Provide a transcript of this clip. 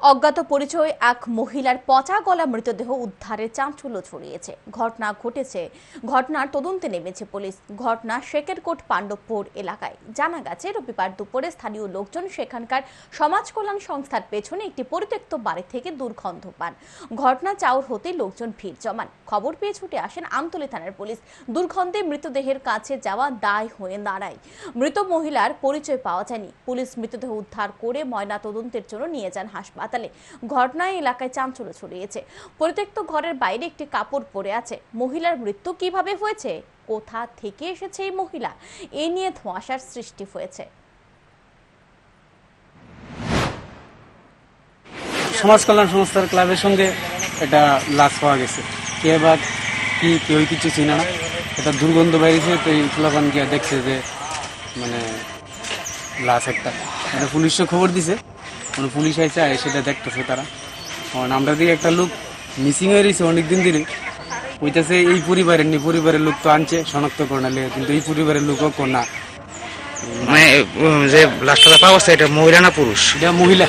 অজ্ঞাত পরিচয় এক মহিলার পচা গলা মৃতদেহ উদ্ধারের চাঞ্চল্য ছড়িয়েছে। ঘটনা ঘটেছে, ঘটনার তদন্তে নেমেছে পুলিশ। ঘটনা শেকেরকোট পাণ্ডবপুর এলাকায়। জানা গেছে, রবিবার দুপুরে স্থানীয় লোকজন সেখানকার সমাজ কল্যাণ সংস্থার পেছনে একটি পরিত্যক্ত বাড়ি থেকে দুর্গন্ধ পান। ঘটনা চাউর হতে লোকজন ভিড় জমান। খবর পেয়ে ছুটে আসেন আমতলী থানার পুলিশ। দুর্গন্ধে মৃতদেহের কাছে যাওয়া দায় হয়ে দাঁড়ায়। মৃত মহিলার পরিচয় পাওয়া যায়নি। পুলিশ মৃতদেহ উদ্ধার করে ময়না তদন্তের জন্য নিয়ে যান হাসপাতালে। ঘটনায় এলাকায় চাঞ্চল্য ছড়িয়েছে। পরিত্যক্ত ঘরের বাইরে একটি কাপড় পরে আছে। মহিলার মৃত্যু কীভাবে হয়েছে? কোথা থেকে এসেছে এই মহিলা? এ নিয়ে ধোঁয়াশার সৃষ্টি হয়েছে। সমাজ কল্যাণ সংস্থার ক্লাবের সঙ্গে এটা লাশ পাওয়া গেছে। কে বা কি, কেউ কিছু চিনে না। এটা দুর্গন্ধ বাইরেছে, তো এই ফলাফান গিয়ে দেখছে যে মানে লাশ একটা। এটা পুলিশে খবর দিছে। কোনো পুলিশ আইসে সেটা দেখতেছে তারা। কারণ আমরা দিয়ে একটা লোক মিসিং হয়ে রয়েছে অনেকদিন ধরে। ওইটাছে এই পরিবারের নি পরিবারের লোক তো আনছে শনাক্ত লেগে কিন্তু এই পরিবারের লোকও কোনা মানে যে লাশটা পাওয়া যাচ্ছে এটা মহিলা না পুরুষ? এটা মহিলা।